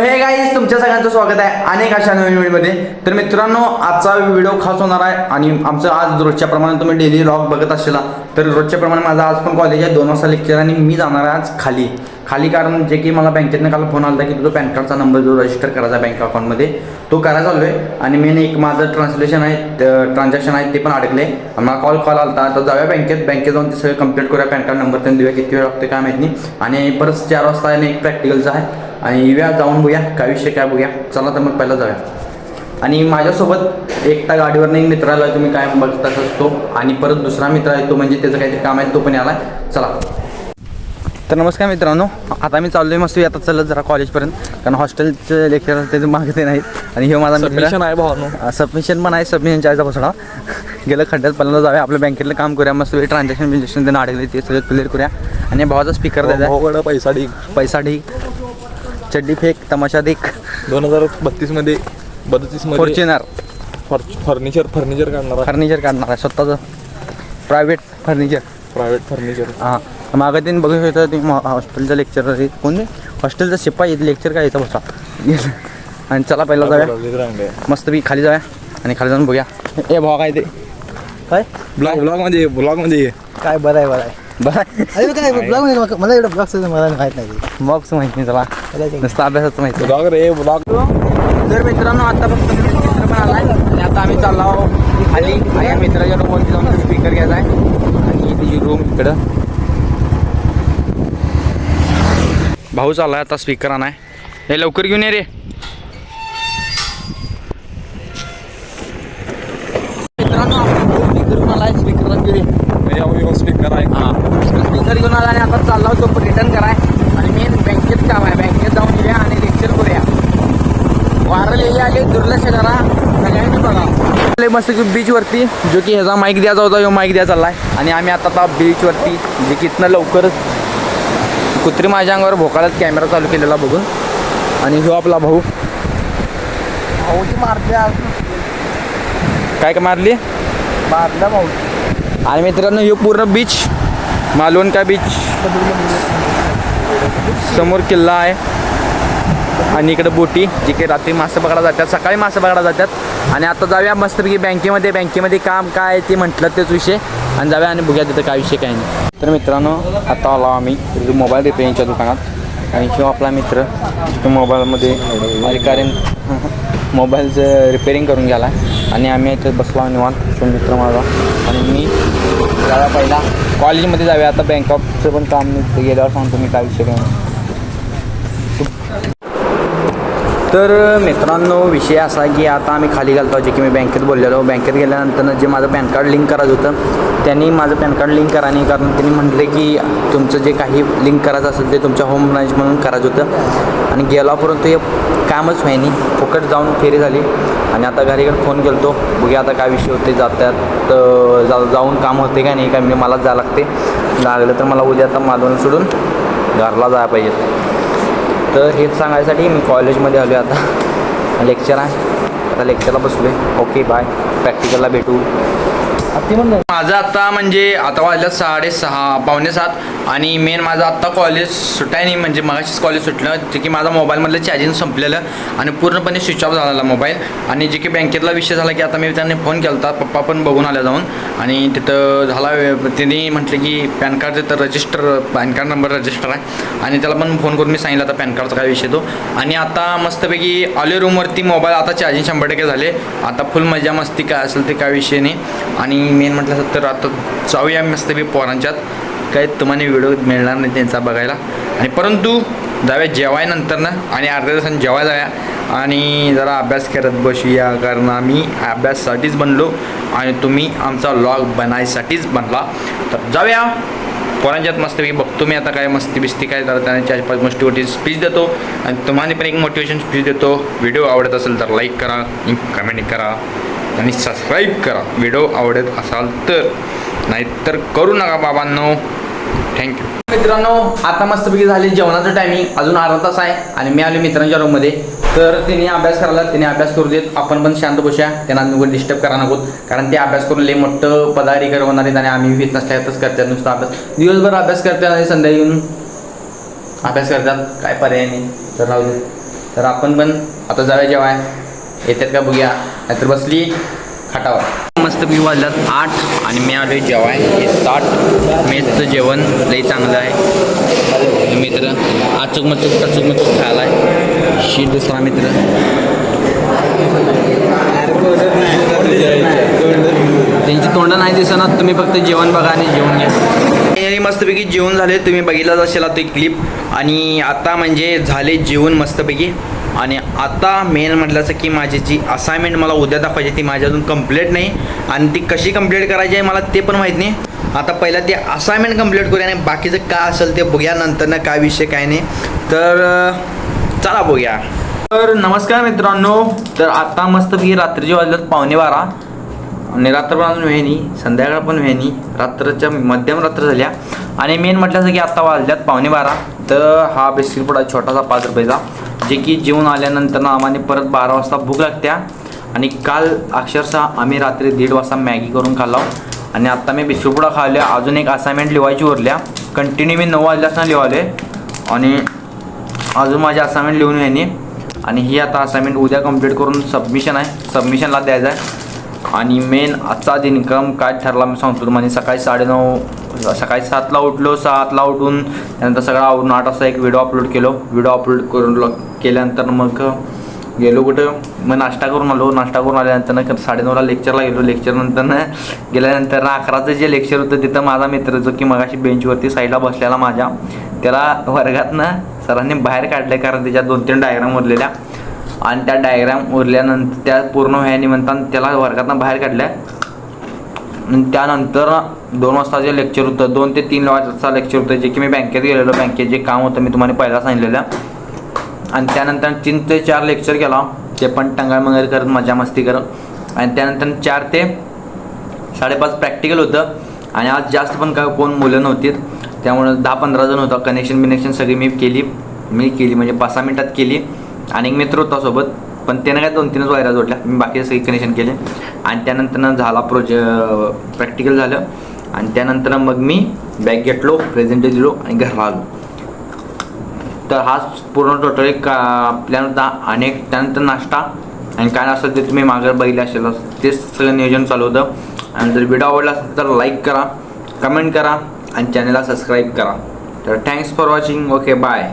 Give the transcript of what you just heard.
हे गाईज तुमच्या सगळ्यांचं स्वागत आहे. अनेक अशा नवीन व्हिडिओमध्ये. तर मित्रांनो आजचा व्हिडिओ खास होणार आहे आणि आमचं आज रोजच्या प्रमाणे तुम्ही डेली लॉग बघत असेल तर रोजच्या प्रमाणे माझा आज पण कॉलेज आहे. दोन वाजता लेक्चर आणि मी जाणार आहे आज खाली. खाली कारण जे की मला बँकेतनं काल फोन आला होता की तुझा पॅन कार्डचा नंबर जो रजिस्टर करायचा बँक अकाउंटमध्ये तो करायला चाललो आहे आणि मेन एक माझं ट्रान्सलेशन आहे ट्रान्झॅक्शन आहे ते पण अडकले आणि मला कॉल कॉल आला तर जाऊया बँकेत बँकेत जाऊन ते सगळं कंप्लीट करूया. पॅन कार्ड नंबर त्यांनी देऊया. किती वेळ लागतो काय माहिती नाही. आणि परत चार वाजता आणि एक प्रॅक्टिकलचं आहे. आणि येऊया जाऊन बघूया. काय विषय काय बघूया. चला तर मग पहिला जाऊया. आणि माझ्यासोबत एकटा गाडीवर एक मित्राला तुम्ही काय बघता असतो. आणि परत दुसरा मित्र आहे तो म्हणजे त्याचं काहीतरी काम आहे तो पण आला चला. तर नमस्कार मित्रांनो आता मी चाललोय मस्त आता चलत जरा कॉलेजपर्यंत. कारण हॉस्टेलचं लेक्चर त्याचे मागते नाहीत. आणि हे माझा सबमिशन आहे भावानो. सबमिशन पण आहे सबमिशन चार्जचा बसडा. गेलं खड्ड्यात पहिल्यांदा जाऊया आपल्या बँकेतलं काम करूया मस्त ट्रान्झॅक्शन बिन्झॅक्शन त्यांना अडकले ते सगळं क्लिअर करूया. आणि भावाचा स्पीकर द्यायचा पैसा ढीक पैसा ढीक चड्डी फेक तमाशा देख. दोन हजार बत्तीसमध्ये बत्तीस फॉर्च्युनर फर्निचर फर्निचर काढणार फर्निचर काढणार आहे स्वतःचं. प्रायव्हेट फर्निचर प्रायव्हेट फर्निचर हां. मागं त्यांनी बघू शकता ते हॉस्टेलचं लेक्चर कोण हॉस्टेलचा शिपाई लेक्चर काय यायचा बसा. आणि चला पहिला जाऊया. मस्त बी खाली जाऊया आणि खाली जाऊन बघूया. ए भावा काय ते? काय? ब्लॉग ब्लॉगमध्ये ब्लॉगमध्ये ये. काय बरं आहे बरं आहे. बरं अरे काय ब्लॉगमध्ये मला एवढं ब्लॉग मला माहीत नाही. मगच माहिती नाही चला मला नुसतं अभ्यासाचं माहिती ब्लॉग रे ब्लॉग. तर मित्रांनो आता फक्त मित्र पण आलाय आणि आता आम्ही चाललो आहोत खाली. आणि या मित्राच्या रूमवरती जाऊन स्पीकर घ्यायचा आहे. आणि तिची रूम इकडं. भाऊ चाललाय आता स्पीकर आणाय. हे लवकर घेऊन ये रे. मित्रांनो स्पीकर आहे. हां. स्पीकर घेऊन आला आणि आता चालला तो रिटर्न कराय. आणि मेन बँकेत काम आहे. बँकेत जाऊन येऊया आणि लेक्चर करूया. वारलेले आले दुर्लक्ष करा. सगळ्यांनी बघा. मस्त की बीचवरती जो की ह्याचा माईक द्यायचा होता ह्यो माईक द्या चाललाय. आणि आम्ही आता आता बीचवरती जे की इथनं लवकरच कुत्री माझ्या अंगावर भोकाळत कॅमेरा चालू केलेला बघून. आणि ह्यो आपला भाऊ. भाऊची मारल्या काय का मारली? मारल्या भाऊ. आणि मित्रांनो ह्यो पूर्ण बीच मालवण का बीच समोर किल्ला आहे. आणि इकडे बोटी जी काही रात्री मासे पकडा जातात सकाळी मासे पकडा जातात. आणि आता जाऊया मस्तपैकी बँकेमध्ये. बँकेमध्ये काम काय ते म्हटलं तेच विषय. आणि जाऊया आणि बघूया तिथं काय विषय काय नाही. तर मित्रांनो आता आलो आम्ही. मोबाईल रिपेअरिंगच्या दुकानात. आणि शिव आपला मित्र मोबाईलमध्ये रिकारिंग मोबाईलचं रिपेअरिंग करून गेला. आणि आम्ही इथे बसलो निवांत. शिव मित्र माझा. आणि मी जाऊया पहिला कॉलेजमध्ये जाऊया. आता बँक ऑफचं पण काम गेल्यावर सांगतो मी काय विषय काय नाही. तर मित्रांनो विषय असा की आता आम्ही खाली घालतो जे की मी बँकेत बोललेलो. बँकेत गेल्यानंतर जे माझं पॅन कार्ड लिंक करायचं होतं त्यांनी माझं पॅन कार्ड लिंक करा नाही कारण त्यांनी म्हटले की तुमचं जे काही लिंक करायचं असेल ते तुमच्या होम ब्रांच म्हणून करायचं होतं. आणि गेला परंतु हे कामच व्हायनी. फुकट जाऊन फेरी झाली. आणि आता घरीकडे फोन केलतो. बघूया आता काय विषय होते जातात जा जाऊन काम होते का नाही काय म्हणजे मी मलाच जावं लागते. लागलं तर मला उद्या आता मालवण सोडून घरला जायला पाहिजे. तर हेच सांगायसाठी मी कॉलेजमध्ये आलो आहे आता. लेक्चर आहे. आता लेक्चरला बसलो आहे ओके बाय. प्रॅक्टिकलला भेटू. माझं आत्ता म्हणजे आता वाजल्या साडेसहा पावणे सात आणि मेन माझं आत्ता कॉलेज सुटाय नाही म्हणजे मगाशीच कॉलेज सुटलं जे की माझा मोबाईलमधलं चार्जिंग संपलेलं आणि पूर्णपणे स्विच ऑफ झालेला मोबाईल. आणि जे की बँकेतला विषय झाला की आता मी त्यांनी फोन केला होता पप्पा पण बघून आल्या जाऊन. आणि तिथं झाला त्यांनी म्हटलं की पॅन कार्ड तिथं register PAN card number register आहे. आणि त्याला पण फोन करून मी सांगितलं आता पॅन कार्डचा काय विषय तो? आणि आता मस्तपैकी आले रूमवरती मोबाईल आता चार्जिंग शंभर टक्के झाले. आता फुल मजा मस्ती काय असेल ते काय विषय नाही. आणि मेन म्हटलं तर आता जाऊया मस्तपैकी पोरांच्यात. काय तुम्हाला व्हिडिओ मिळणार नाही त्यांचा बघायला. आणि परंतु जाऊया जेवाय नंतर ना आणि अर्ध्या दिवसांनी जेवाय जाऊया. आणि जरा अभ्यास करत बसूया कारण आम्ही अभ्यासासाठीच बनलो आणि तुम्ही आमचा लॉग बनायसाठीच बनला. तर जाऊया. पोरांच्यात मस्तपैकी बघतो मी आता काय मस्ती बिस्ती काय जरा त्याने चार पाच गोष्टीवरती स्पीच देतो. आणि तुम्हाला पण एक मोटिवेशन स्पीच देतो. व्हिडिओ आवडत असेल तर लाईक करा कमेंट करा. आणि सबस्क्राईब करा. व्हिडिओ आवडत असाल तर. नाहीतर करू नका बाबांनो. थँक्यू मित्रांनो आता मस्तपैकी झाली जेवणाचं टायमिंग अजून अर्धा तास आहे आणि मी आलो मित्रांच्या रूममध्ये तर तिने अभ्यास करायला तिने अभ्यास करू देत. आपण पण शांत बसूया. त्यांना नको डिस्टर्ब करा नको कारण ते अभ्यास करून लई मोठं पदाधिकारी होणार आहेत आणि आम्ही वित नसल्यातच करतात नुसता अभ्यास. दिवसभर अभ्यास करतात आणि संध्याकाळी येऊन अभ्यास करतात. काय पर्याय नाही. तर राहू दे. तर आपण पण आता जाऊया जेवाय. येतात का बघूया. नाहीतर बसली खाटावर. मस्त मी वाजल्यात आठ आणि मी आलो जेवाय. हे ताट मेसचं जेवण लई चांगलं आहे. मित्र आचूक मचूक अचूक मचूक खायला आहे शी दुसरा मित्र. त्यांची तोंड नाही दिसणार तुम्ही फक्त जेवण बघा आणि जेवण घ्या. मस्तपैकी जेवण झाले. तुम्ही बघितलाच असेल आता क्लिप आणि आता म्हणजे झाले जेवण मस्तपैकी. आणि आता मेन म्हटलं की माझी जी असाइनमेंट मला उद्या दाखवायची ती माझी अजून कंप्लीट नाही. आणि ती कशी कंप्लीट करायची आहे मला ते पण माहीत नाही. आता पहिला ते असाइनमेंट कंप्लीट करूया आणि बाकीचं काय असेल ते बघूया नंतर ना काय विषय काय नाही. तर चला बघूया. तर नमस्कार मित्रांनो तर आता मस्तपैकी रात्रीचे वाजल्यात पावणे बारा. आणि रात्र पण अजून वेणी संध्याकाळ पण व्हेनी रात्रच्या मध्यम रात्र झाल्या. आणि मेन म्हटलं की आत्ता वाजल्यात पावणे बारा. तर हा बिस्किट पुडा छोटासा पाच रुपयाचा. जे की जेवून आल्यानंतर ना आम्हाला परत बारा वाजता भूक लागत्या. आणि काल अक्षरशः आम्ही रात्री दीड वाजता मॅगी करून खाल्लो. आणि आत्ता मी बिस्कुटपुडा खावले खाल्ल्या. अजून एक असाइनमेंट लिवायची उरल्या. कंटिन्यू मी नऊ वाजल्यापासून लिवाले. आणि अजून माझी असाइनमेंट लिहून यांनी आणि ही आता असाइनमेंट उद्या कंप्लीट करून सबमिशन आहे. सबमिशनला द्यायचं आहे. आणि मेन आजचा दिनक्रम काय ठरला मी सांगतो तुम्हाला. सकाळी साडेनऊ सकाळी सातला उठलो. सातला उठून त्यानंतर सगळा आवरून आठ वाजता एक व्हिडिओ अपलोड केलो. व्हिडिओ अपलोड करून केल्यानंतर मग गेलो कुठं? मग नाश्ता करून आलो. नाश्ता करून आल्यानंतर साडेनऊला लेक्चरला गेलो. लेक्चरनंतर गेल्यानंतर अकराचं जे लेक्चर होतं तिथं माझा मित्र जो की मगाशी बेंचवरती साईडला बसलेला माझ्या त्याला वर्गात ना सरांनी बाहेर काढलं कारण त्याच्या दोन तीन डायग्राम उरलेल्या. आणि त्या डायग्राम उरल्यानंतर त्या पूर्ण व्हायनिमित्तानं त्याला वर्गातनं बाहेर काढल्या. त्यानंतर दोन वाजता जे लेक्चर होतं दोन ते तीन वाजता लेक्चर होतं जे की मी बँकेत गेलेलो. बँकेत जे काम होतं मी तुम्हाला पहिला सांगितलेलं. आणि त्यानंतर तीन ते चार लेक्चर केला. ते पण टंगाळ मंगळ करत मजा मस्ती करत. आणि त्यानंतर चार ते साडेपाच प्रॅक्टिकल होतं. आणि आज जास्त पण काय कोण मुलं नव्हतीत. त्यामुळं दहा पंधरा जण होतं. कनेक्शन बिनेक्शन सगळी मी केली. मी केली म्हणजे पाच सहा मिनटात केली. आणि एक मित्र होता सोबत. पण त्यानं काय दोन तीनच वायरा जोडल्या. मी बाकीचे सगळी कनेक्शन केले. आणि त्यानंतर झाला प्रोजे प्रॅक्टिकल झालं. आणि त्यानंतर मग मी बॅग घेतलो प्रेझेंट दिलो आणि घरला आलो. तर हाच पूर्ण टोटल एक प्लॅन होता आणि त्यानंतर नाश्ता. आणि काय असेल ते तुम्ही मागं बघितलं असेल तेच सगळं नियोजन चालू होतं. आणि जर व्हिडिओ आवडला असेल तर लाईक करा कमेंट करा आणि चॅनलला सबस्क्राईब करा. तर thanks for watching okay bye